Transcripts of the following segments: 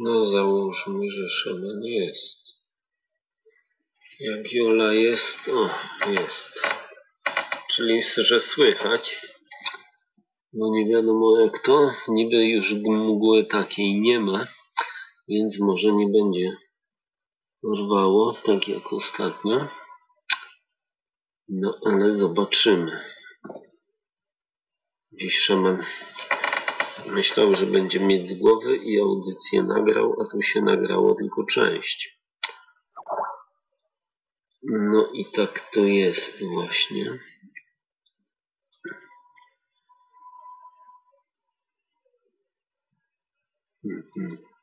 No załóżmy, że szaman jest. Jak Jola jest, o, jest. Czyli, że słychać. No nie wiadomo jak to. Niby już mgły takiej nie ma, więc może nie będzie rwało, tak jak ostatnio. No ale zobaczymy. Dziś szaman myślał, że będzie mieć z głowy i audycję nagrał, a tu się nagrało tylko część. No i tak to jest właśnie. Mhm.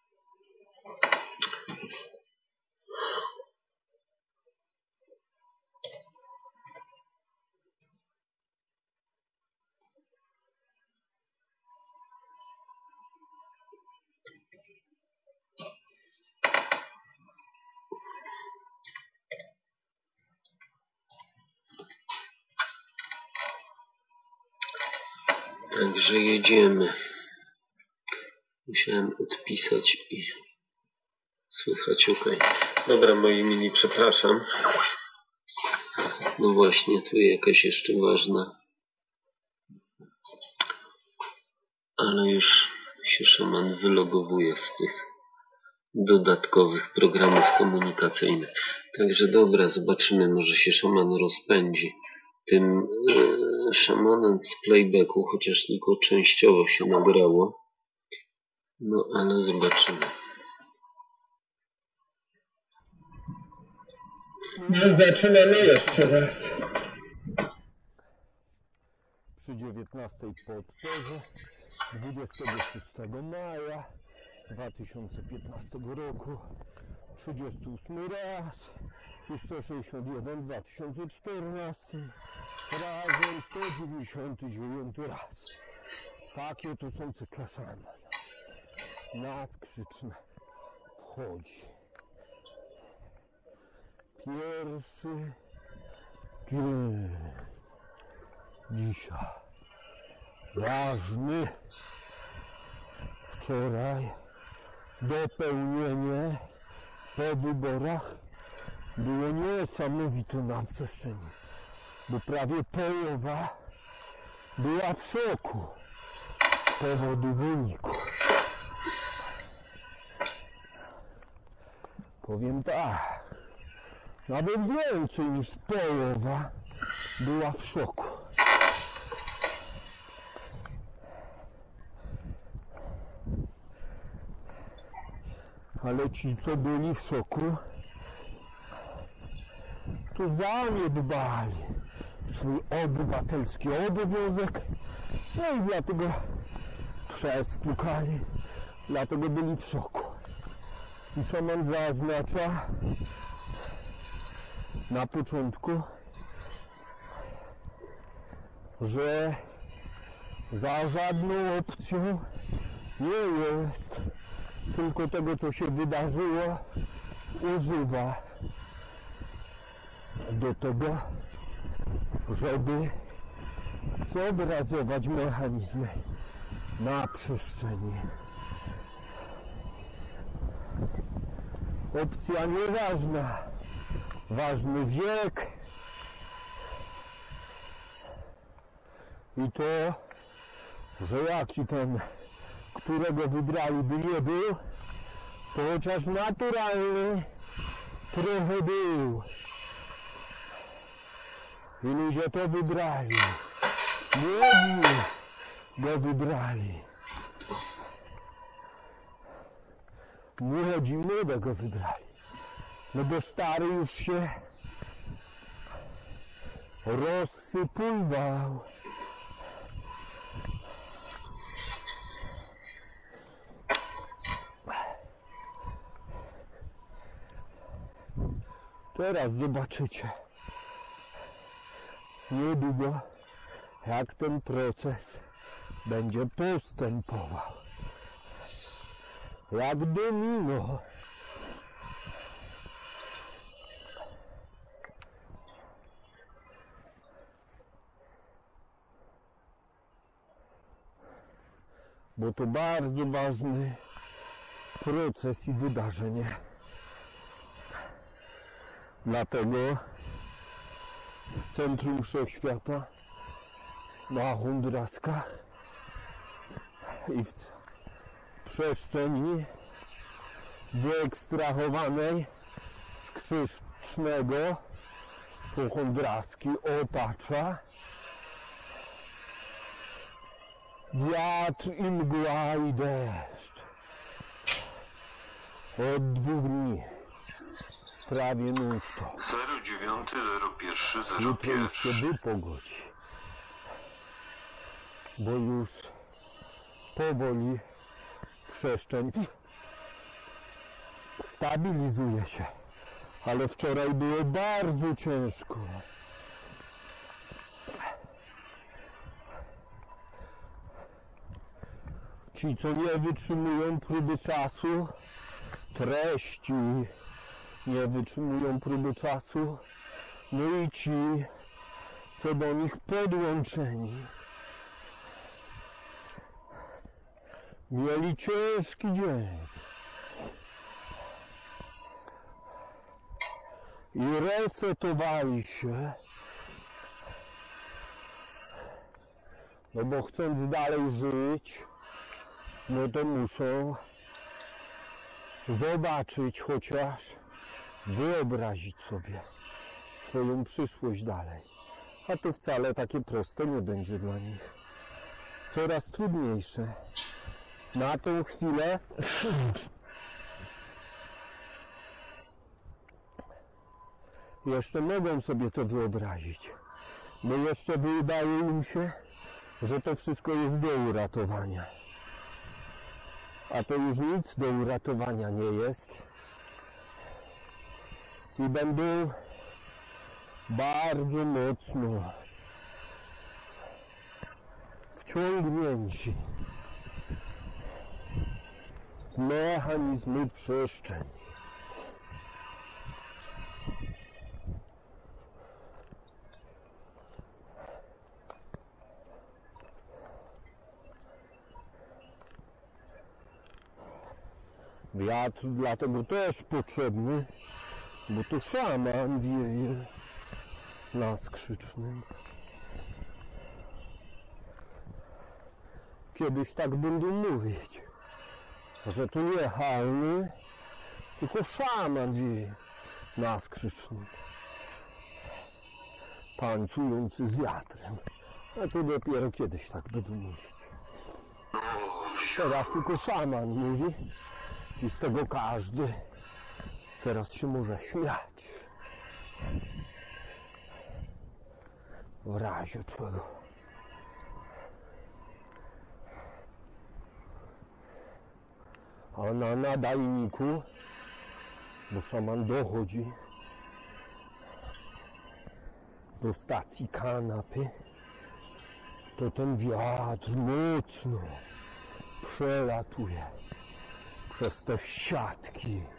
Także jedziemy. Musiałem odpisać i słychać ok. Dobra, moi mili, przepraszam. No właśnie, tu jakaś jeszcze ważna. Ale już się szaman wylogowuje z tych dodatkowych programów komunikacyjnych. Także dobra, zobaczymy, może się szaman rozpędzi tym e, szamanem z playbacku, chociaż tylko częściowo się nagrało. No ale zobaczymy. No, zaczynamy jeszcze raz. przy 19 podporze 26 maja 2015 roku 38 raz i 161 2014 razem 199 raz takie to są cykle szamana na skrzyczne wchodzi. Pierwszy dzień dzisiaj. Ważny. Wczoraj dopełnienie po wyborach było niesamowite na przestrzeni bo prawie połowa była w szoku z powodu wyniku. Powiem tak nawet więcej niż połowa była w szoku. Ale ci, co byli w szoku, to zaniedbali swój obywatelski obowiązek, no i dlatego przestukali, dlatego byli w szoku. I szaman zaznacza na początku, że za żadną opcją nie jest tylko tego, co się wydarzyło, używa do tego, żeby zobrazować mechanizmy na przestrzeni. Opcja nieważna, ważny wiek i to, że jaki ten którego wybrali by nie był, to chociaż naturalny trochę był. I ludzie to wybrali. Młodzi go wybrali. Młodzi młodego wybrali. No bo stary już się rozsypywał. Teraz zobaczycie niedługo, jak ten proces będzie postępował. Jak domino. Bo to bardzo ważny proces i wydarzenie. Dlatego w centrum wszechświata na Hondraskach i w przestrzeni wyekstrahowanej z Krzyżcznego to Hondraski otacza wiatr i mgła i deszcz. Od dwóch dni prawie non stop. 09.01.01 Jutro już się wypogodzi. Bo już powoli przestrzeń stabilizuje się. Ale wczoraj było bardzo ciężko. Ci, co nie wytrzymują próby czasu, treści, nie wytrzymują próby czasu, no i ci, co do nich podłączeni, mieli ciężki dzień. I resetowali się, no bo chcąc dalej żyć, no to muszą zobaczyć chociaż, wyobrazić sobie swoją przyszłość dalej. A to wcale takie proste nie będzie dla nich. Coraz trudniejsze. Na tą chwilę jeszcze mogą sobie to wyobrazić. Bo jeszcze wydaje im się, że to wszystko jest do uratowania. A to już nic do uratowania nie jest. I będą bardzo mocno wciągnięci w mechanizmy przestrzeni. Wiatr dlatego też potrzebny, bo to szaman wieje na skrzycznym. Kiedyś tak będą mówić, że to nie halny, tylko szaman wieje na skrzycznym. Tańcujący z wiatrem. A to dopiero kiedyś tak będą mówić. Teraz tylko szaman mówi i z tego każdy teraz się może śmiać. W razie czego. A na nadajniku, bo szaman dochodzi do stacji kanapy, to ten wiatr mocno przelatuje przez te siatki.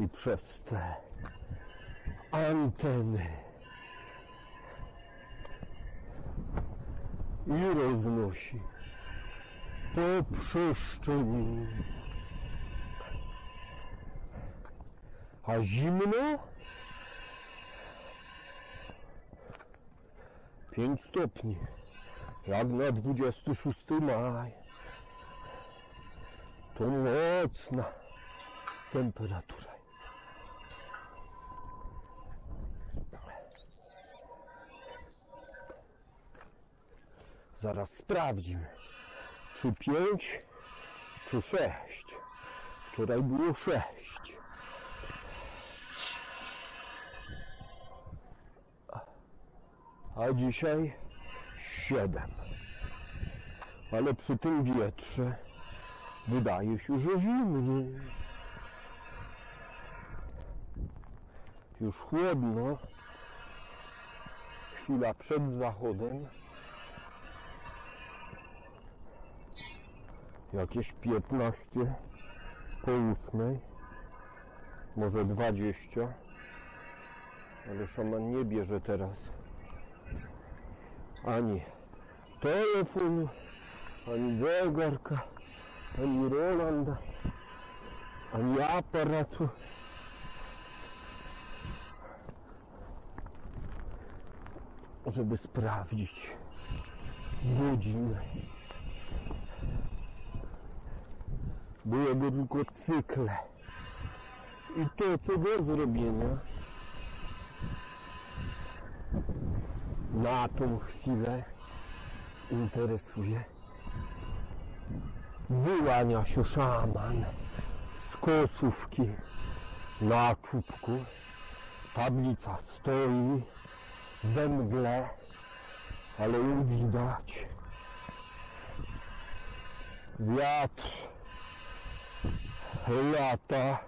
I przez te anteny. I roznosi po przestrzeni. A zimno? 5 stopni. Jak na 26 maj. To mocna temperatura jest. Zaraz sprawdzimy, czy 5, czy 6. Wczoraj było 6. a dzisiaj 7. Ale przy tym wietrze wydaje się, że zimny. Już chłodno. Chwila przed zachodem. Jakieś 15 po 8. Może 20. Ale szaman nie bierze teraz ani telefonu, ani zegarka, ani Rolanda, ani aparatu. Żeby sprawdzić godzinę. Były go tylko cykle. I to, co do zrobienia, na tą chwilę interesuje. Wyłania się szaman z kosówki na czubku. Tablica stoi we mgle, ale ją widać. Wiatr lata.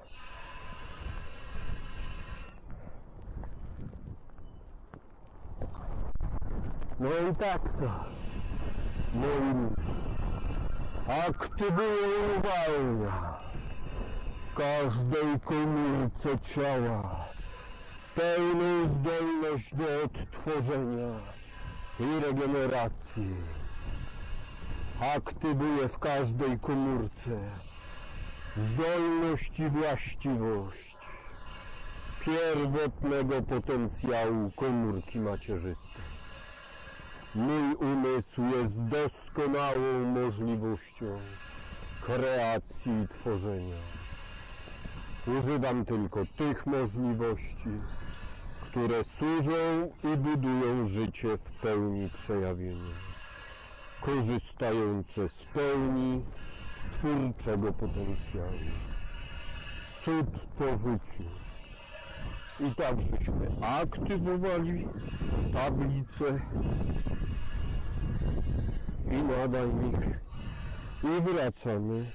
No i tak to, moi ludzie, aktywuje uwalnia w każdej komórce ciała. Pełną zdolność do odtworzenia i regeneracji. Aktywuje w każdej komórce zdolność i właściwość pierwotnego potencjału komórki macierzystej. Mój umysł jest doskonałą możliwością kreacji i tworzenia. Używam tylko tych możliwości, które służą i budują życie w pełni przejawienia, korzystające z pełni stwórczego potencjału. Cud po życiu. I tak żeśmy aktywowali tablicę i nadajnik i wracamy